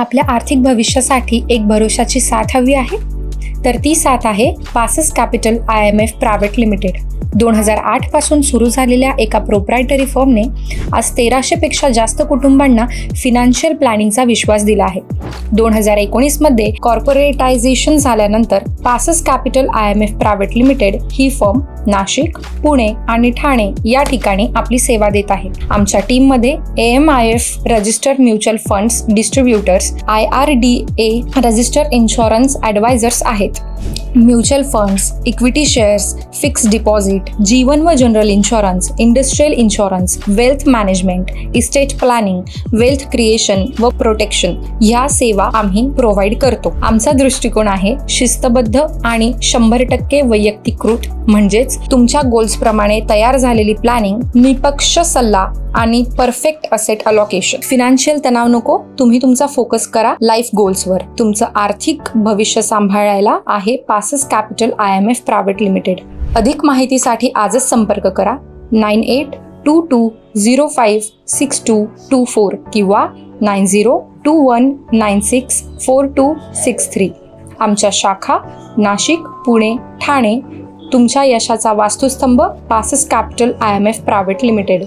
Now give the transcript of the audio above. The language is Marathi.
आपल्या आर्थिक भविष्यासाठी एक भरोशाची साथ हवी आहे? तर ती साथ आहे Passas capital I M F private limited. दोन हजार आठपासून सुरू झालेल्या एका प्रोप्रायटरी फर्मने आज तेराशेपेक्षा जास्त कुटुंबांना फिनान्शियल प्लॅनिंगचा विश्वास दिला आहे. दोन हजार एकोणीसमध्ये कॉर्पोरेटायझेशन झाल्यानंतर Passas capital I M F private limited he firm Nashik Pune आणि ठाणे या ठिकाणी आपली सेवा देत आहे आमच्या टीममध्ये A M F I registered mutual funds distributors I R D A registered insurance advisors आहेत. Mutual funds equity shares fix deposit जीवन व general insurance industrial insurance wealth management estate planning wealth creation व प्रोटेक्शन ह्या सेवा आम्ही प्रोव्हाइड करतो. आमचा दृष्टिकोन आहे शिस्तबद्ध आणि शंभर टक्के वैयक्तिकृत म्हणजेच तुमच्या गोल्सप्रमाणे तयार झालेली प्लॅनिंग निपक्ष सल्ला आणि परफेक्ट असेट अलोकेशन फिनान्शियल तणाव नको तुम्ही तुमचा फोकस करा लाईफ गोल्सवर तुमचं आर्थिक भविष्य सांभाळायला आहे Passas capital I M F private limited अधिक माहितीसाठी आजच संपर्क करा nine eight two two zero five six two two four किंवा nine zero two one nine six four two six three. आमच्या शाखा नाशिक पुणे ठाणे. तुमच्या यशाचा वास्तुस्तंभ Passas capital I M F private limited.